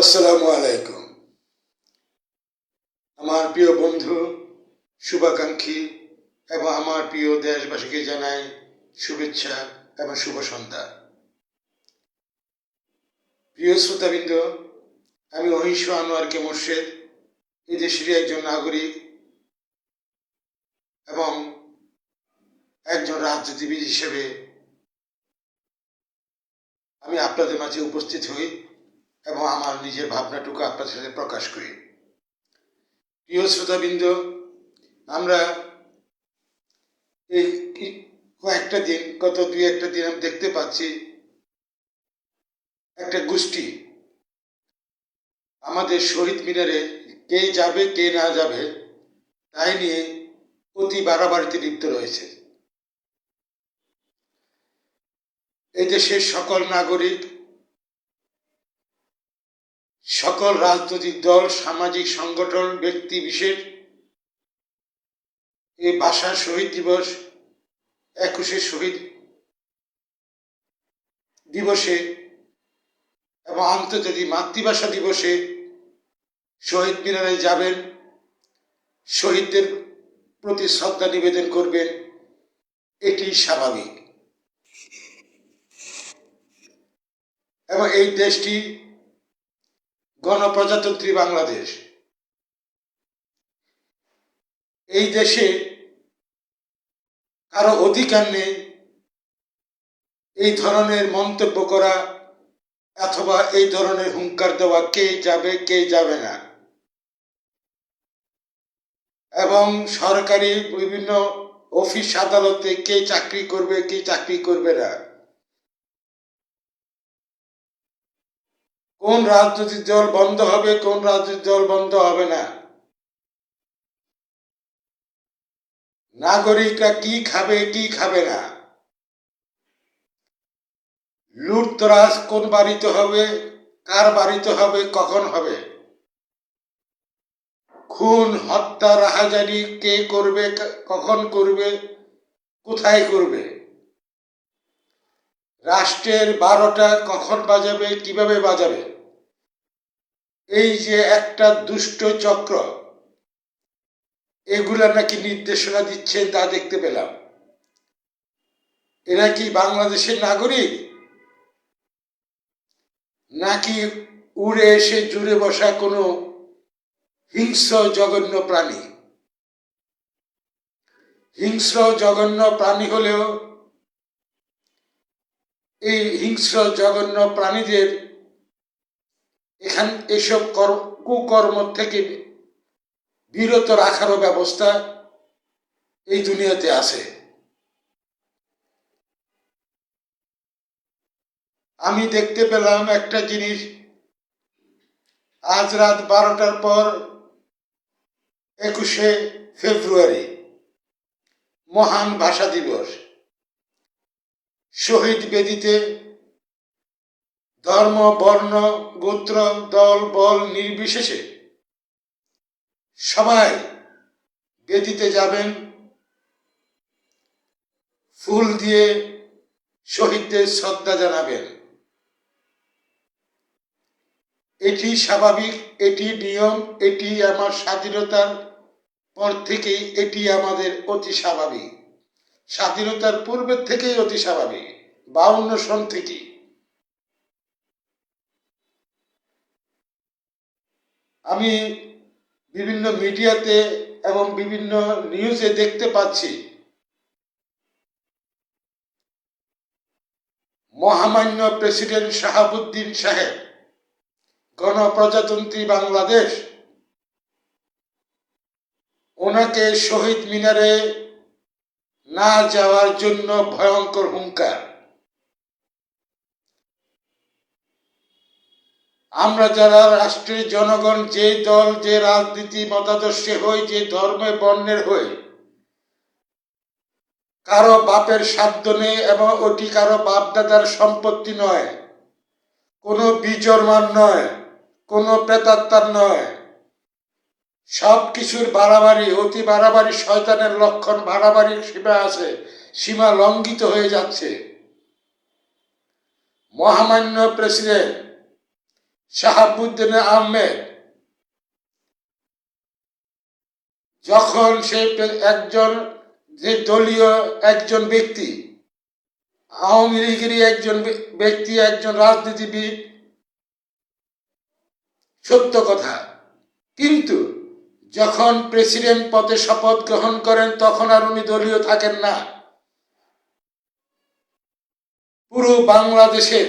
আসসালামু আলাইকুম। আমার প্রিয় বন্ধু, শুভাকাঙ্ক্ষী এবং আমার প্রিয় দেশবাসীকে জানাই শুভেচ্ছা এবং শুভ সন্ধ্যা। প্রিয় শ্রোতাবৃন্দ, আমি অহিংস আনোয়ারকে মোর্শেদ এই দেশেরই একজন নাগরিক এবং একজন রাজনীতিবিদ হিসেবে আমি আপনাদের মাঝে উপস্থিত হই। এবং আমার নিজের ভাবনাটুকু আপনাদের সাথে প্রকাশ করি। প্রিয় শ্রোতাবৃন্দ, আমরা এই কয়েকটা দিন, গত দুই একটা দিন আমি দেখতে পাচ্ছি একটা গোষ্ঠী আমাদের শহীদ মিনারে কে যাবে, কে না যাবে, তাই নিয়ে অতি বাড়াবাড়িতে লিপ্ত রয়েছে। এই দেশের সকল নাগরিক সকল রাজনৈতিক দল, সামাজিক সংগঠন, ব্যক্তি বিশেষ এই ভাষা শহীদ দিবস একুশে শহীদ দিবসে এবং আন্তর্জাতিক মাতৃভাষা দিবসে শহীদ মিনারে যাবেন, শহীদদের প্রতি শ্রদ্ধা নিবেদন করবেন এটি স্বাভাবিক। এবং এই দেশটি গণপ্রজাতন্ত্রী বাংলাদেশ। এই দেশে কারও অধিকার নেই, এই ধরনের মন্তব্য করা অথবা এই ধরনের হুঙ্কার দেওয়া কে যাবে কে যাবে না। এবং সরকারি বিভিন্ন অফিস আদালতে কে চাকরি করবে, কে চাকরি করবে না। কোন রাজনৈতিক দল বন্ধ হবে, কোন রাজনৈতিক দল বন্ধ হবে না? নাগরিকরা কি খাবে কি খাবে না? লুটতরাজ কোন বাড়িতে হবে, কার বাড়িতে হবে, কখন হবে? খুন, হত্যা, রাহাজানি কে করবে কখন করবে, কোথায় করবে? রাষ্ট্রের বারোটা কখন বাজাবে, কীভাবে বাজাবে? এই যে একটা দুষ্ট চক্র, এগুলা নাকি নির্দেশনা দিচ্ছে, তা দেখতে পেলাম। এরা কি বাংলাদেশের নাগরিক? নাকি উড়ে এসে জুড়ে বসা কোনো হিংস্র জঘন্য প্রাণী? হিংস্র জঘন্য প্রাণী হলেও এই হিংস্র জঘন্য প্রাণীদের এখান এসব কর- কুকর্ম থেকে বিরত রাখারও ব্যবস্থা এই দুনিয়াতে আছে। আমি দেখতে পেলাম একটা জিনিস। আজ রাত বারোটার পর একুশে ফেব্রুয়ারি, মহান ভাষা দিবস। শহীদ বেদিতে ধর্ম, বর্ণ, গোত্র, দল, বল নির্বিশেষে সবাই বেদিতে যাবেন। ফুল দিয়ে শহীদদের শ্রদ্ধা জানাবেন। এটি স্বাভাবিক, এটি নিয়ম, এটি আমার স্বাধীনতার পর থেকেই এটি আমাদের অতি স্বাভাবিক। স্বাধীনতার পূর্বের থেকেই অতি স্বাভাবিক। বাউন্ন সন থেকেই আমি বিভিন্ন মিডিয়াতে এবং বিভিন্ন নিউজে দেখতে পাচ্ছি, মহামান্য প্রেসিডেন্ট শাহাবুদ্দিন সাহেব, গণপ্রজাতন্ত্রী বাংলাদেশ, ওনাকে শহীদ মিনারে না যাওয়ার জন্য ভয়ঙ্কর হুঙ্কার। আমরা যারা রাষ্ট্রের জনগণ, যে দল, যে রাজনীতি মতাদর্শে হই, যে ধর্মে বর্ণের হই, কারও বাপের সাধ্য নেই এবং ওটি কারও বাপ দাদার সম্পত্তি নয়। কোনো বিজর্মান নয়, কোনো প্রেতাত্মার নয়। সব কিছুর বাড়াবাড়ি, অতি বাড়াবাড়ি শয়তানের লক্ষণ বাড়াবাড়ির সীমা আছে, সীমা লঙ্ঘিত হয়ে যাচ্ছে। মহামান্য প্রেসিডেন্ট শাহাবুদ্দিন আহমেদ যখন সে একজন যে দলীয় একজন ব্যক্তি, আওয়ামী লীগেরই একজন ব্যক্তি, একজন রাজনীতিবিদ, সত্য কথা। কিন্তু যখন প্রেসিডেন্ট পদে শপথ গ্রহণ করেন, তখন আর উনি দলীয় থাকেন না। পুরো বাংলাদেশের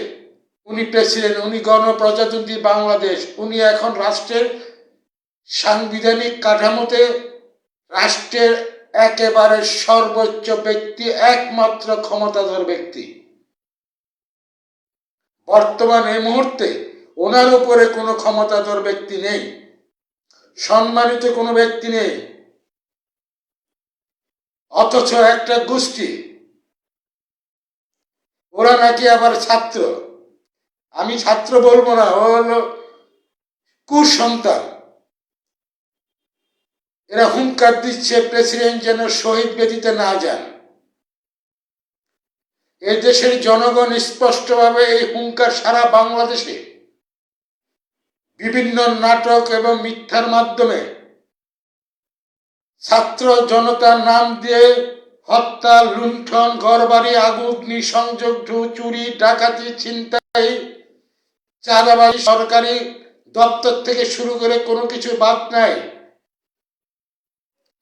উনি প্রেসিডেন্ট, উনি গণপ্রজাতন্ত্রী বাংলাদেশ, উনি এখন রাষ্ট্রের সাংবিধানিক কাঠামোতে রাষ্ট্রের একেবারে সর্বোচ্চ ব্যক্তি, একমাত্র ক্ষমতাধর ব্যক্তি। বর্তমান এই মুহূর্তে ওনার উপরে কোনো ক্ষমতাধর ব্যক্তি নেই। সম্মানিত কোনো ব্যক্তি নেই। অথচ একটা গোষ্ঠী। ওরা নাকি আবার ছাত্র। আমি ছাত্র বলব না, ও হলো কুসন্তান। এরা হুঙ্কার দিচ্ছে, প্রেসিডেন্ট যেন শহীদ বেদিতে না যান। এ দেশের জনগণ স্পষ্টভাবে এই হুঙ্কার সারা বাংলাদেশে বিভিন্ন নাটক এবং মিথ্যার মাধ্যমে ছাত্র জনতার নাম দিয়ে হত্যা, লুণ্ঠন, ঘরবাড়ি, আগুগ্নি, সংযোগ চুরি, ডাকাতি, ছিনতাই, চাঁদাবাজি, সরকারি দপ্তর থেকে শুরু করে কোনো কিছু বাদ নাই।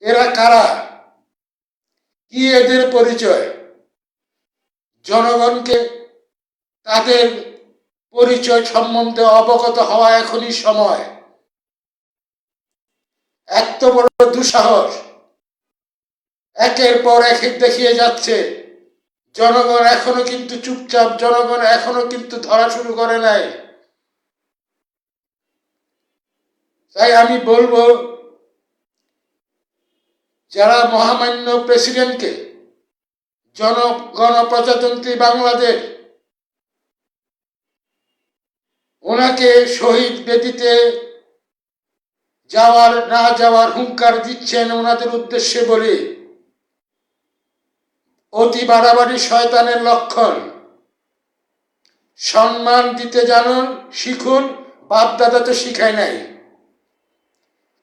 এরা কারা? কি এদের পরিচয়? জনগণকে তাদের পরিচয় সম্বন্ধে অবগত হওয়া এখনই সময়। এত বড় দুঃসাহস। একের পর এক দেখিয়ে যাচ্ছে। জনগণ এখনও কিন্তু চুপচাপ, জনগণ এখনও কিন্তু ধরা শুরু করে নাই। তাই আমি বলব, যারা মহামান্য প্রেসিডেন্টকে জন গণপ্রজাতন্ত্রী বাংলাদেশ ওনাকে শহীদ বেদিতে যাওয়ার, না যাওয়ার হুঙ্কার দিচ্ছেন ওনাদের উদ্দেশ্যে বলে। অতি বাড়াবাড়ি শয়তানের লক্ষণ। সম্মান দিতে জানুন, শিখুন বাপ দাদা তো শিখায় নাই।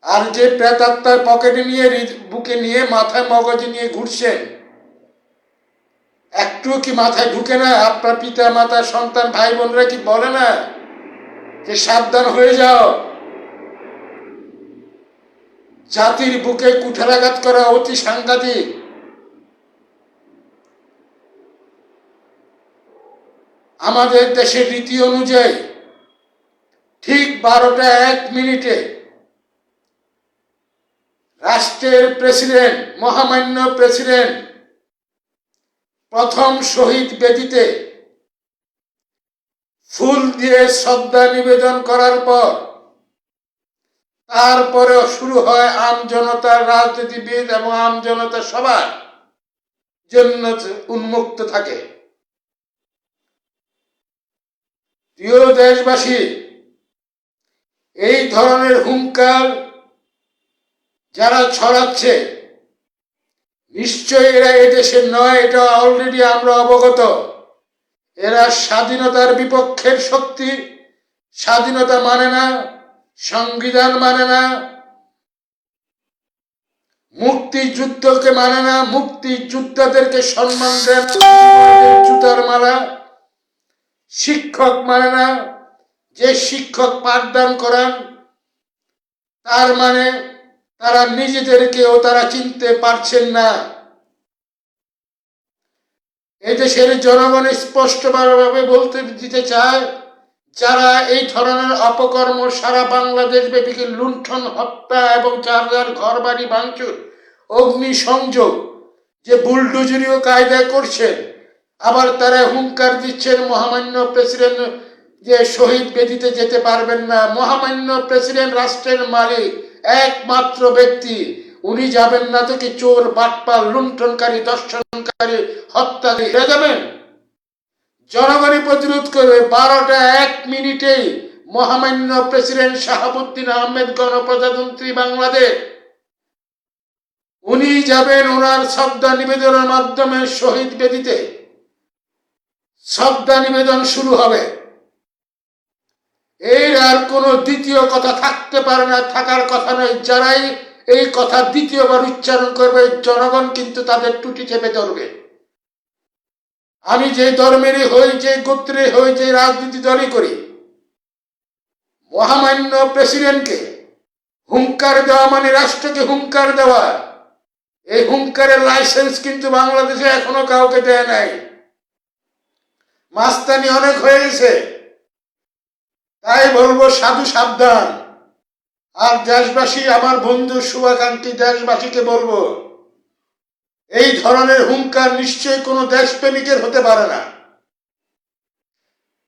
আর যে প্রেতাত্মার পকেটে নিয়ে বুকে নিয়ে মাথায় মগজে নিয়ে ঘুরছেন একটু কি মাথায় ঢুকে না? আপনার পিতা মাতা সন্তান ভাই বোনরা কি বলে না? যে সাবধান হয়ে যাও। জাতির বুকে কুঠারাঘাত করা অতি সাংঘাতিক। আমাদের দেশের রীতি অনুযায়ী ঠিক বারোটা এক মিনিটে রাষ্ট্রের প্রেসিডেন্ট, মহামান্য প্রেসিডেন্ট প্রথম শহীদ বেদিতে ফুল দিয়ে শ্রদ্ধা নিবেদন করার পর তারপরে শুরু হয় আম জনতার রাজনীতিবিদ এবং আম জনতা সবার জন্য উন্মুক্ত থাকে। প্রিয় দেশবাসী, এই ধরনের হুঙ্কার যারা ছড়াচ্ছে, নিশ্চয়ই এরা এদেশের নয়, এটা অলরেডি আমরা অবগত। এরা স্বাধীনতার বিপক্ষের শক্তি। স্বাধীনতা মানে না, সংবিধান মানে না, মুক্তিযুদ্ধকে মানে না, মুক্তিযোদ্ধাদেরকে সম্মান দেন জুতার মারা শিক্ষক মানে না, যে শিক্ষক পাঠদান করান, তার মানে তারা নিজেদেরকেও তারা চিনতে পারছেন না। এদেশের জনগণ স্পষ্টভাবে বলতে দিতে চায়, যারা এই ধরনের অপকর্ম সারা বাংলাদেশ ব্যাপী লুণ্ঠন, হত্যা এবং যার যার ঘর বাড়ি ভাঙচুর, অগ্নি সংযোগ যে বুলডুজুরিও কায়দায় করছেন, আবার তারা হুঙ্কার দিচ্ছেন মহামান্য প্রেসিডেন্ট যে শহীদ বেদিতে যেতে পারবেন না। মহামান্য প্রেসিডেন্ট, রাষ্ট্রের মালিক, একমাত্র ব্যক্তি উনি যাবেন না তো কি চোর বাটপা লুণ্ঠনকারী, দর্শনকারী, হত্যাকারী এরা যাবেন। জনগণই প্রতিরোধ করবে। বারোটা এক মিনিটেই মহামান্য প্রেসিডেন্ট শাহাবুদ্দিন আহমেদ গণপ্রজাতন্ত্রী বাংলাদেশ। উনি যাবেন ওনার শ্রদ্ধা নিবেদনের মাধ্যমে শহীদ বেদিতে। শ্রদ্ধা নিবেদন শুরু হবে। এর আর কোনো দ্বিতীয় কথা থাকতে পারে না, থাকার কথা নয়। যারাই এই কথা দ্বিতীয়বার উচ্চারণ করবে, জনগণ কিন্তু তাদের টুটি চেপে ধরবে। আমি যে ধর্মেরই হই, যে গোত্রে হই, যে রাজনীতি দলই করি, মহামান্য প্রেসিডেন্টকে হুঙ্কার দেওয়া মানে রাষ্ট্রকে হুঙ্কার দেওয়া। এই হুঙ্কারের লাইসেন্স কিন্তু বাংলাদেশে এখনও কাউকে দেয় নাই। মাস্তানি অনেক হয়ে গেছে। তাই বলব, সাধু সাবধান। আর দেশবাসী, আমার বন্ধু শুভাকাঙ্ক্ষী দেশবাসীকে বলব, এই ধরনের হুঙ্কার নিশ্চয়ই কোনো দেশপ্রেমিকের হতে পারে না।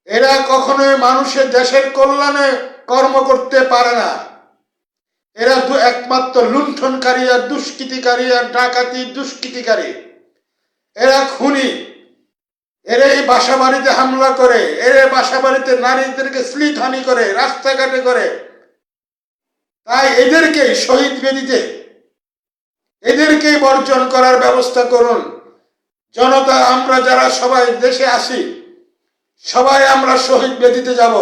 এরা কখনোই মানুষের দেশের কল্যাণে কর্ম করতে পারে না। এরা দু একমাত্র লুণ্ঠনকারী আর দুষ্কৃতিকারী আর ডাকাতি দুষ্কৃতিকারী। এরা খুনি। এরা এই বাসা বাড়িতে হামলা করে। এরা বাসা বাড়িতে নারীদেরকে স্লিট হানি করে, রাস্তাঘাটে করে। তাই এদেরকে শহীদ বেদিতে এদেরকেই বর্জন করার ব্যবস্থা করুন। জনতা, আমরা যারা সবাই দেশে আসি, সবাই আমরা শহীদ বেদিতে যাব।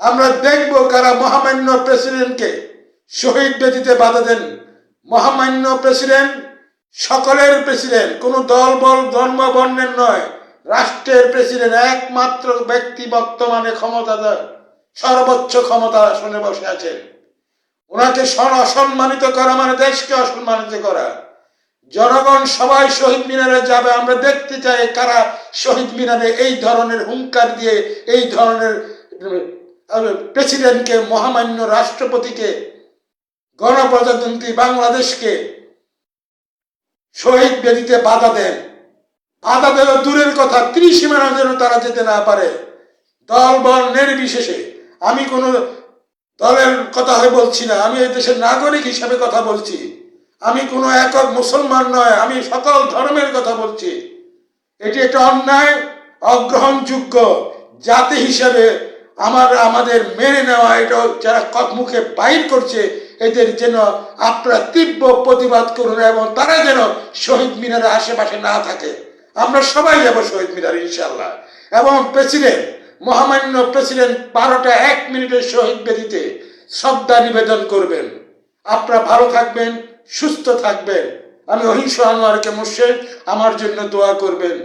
আমরা দেখব কারা মহামান্য প্রেসিডেন্টকে শহীদ বেদিতে বাধা দেন। মহামান্য প্রেসিডেন্ট সকলের প্রেসিডেন্ট, কোনো দল, বল, ধর্ম, বর্ণের নয়। রাষ্ট্রের প্রেসিডেন্ট, একমাত্র ব্যক্তি বর্তমানে ক্ষমতাধর, সর্বোচ্চ ক্ষমতা আসনে বসে আছেন। ওনাকে অসম্মানিত করা মানে দেশকে অসম্মানিত করা। জনগণ সবাই শহীদ মিনারে যাবে। আমরা দেখতে চাই কারা শহীদ মিনারে এই ধরনের হুঙ্কার দিয়ে, এই ধরনের প্রেসিডেন্টকে, মহামান্য রাষ্ট্রপতিকে, গণপ্রজাতন্ত্রী বাংলাদেশকে শহীদ বেদিতে বাধা দেন। বাধা দেওয়া দূরের কথা ত্রিসীমানা যেন তারা যেতে না পারে। দল বল নির্বিশেষে। আমি কোনো দলের কথা হয়ে বলছি না। আমি এই দেশের নাগরিক হিসাবে কথা বলছি। আমি কোনো একক মুসলমান নয়, আমি সকল ধর্মের কথা বলছি। এটি একটা অন্যায়, অগ্রহণযোগ্য জাতি হিসাবে আমার, আমাদের মেনে নেওয়া, এটা যারা মুখে বাইর করছে, এদের যেন আপনারা তীব্র প্রতিবাদ করুন এবং তারা যেন শহীদ মিনারের আশেপাশে না থাকে। আমরা সবাই যাব শহীদ মিনার ইনশাল্লাহ এবং প্রেসিডেন্ট মহামান্য প্রেসিডেন্ট বারোটা এক মিনিটের শহীদ বেদিতে শ্রদ্ধা নিবেদন করবেন। আপনারা ভালো থাকবেন, সুস্থ থাকবেন। আমি অহিংস আনোয়ারকে মোর্শেদ, আমার জন্য দোয়া করবেন।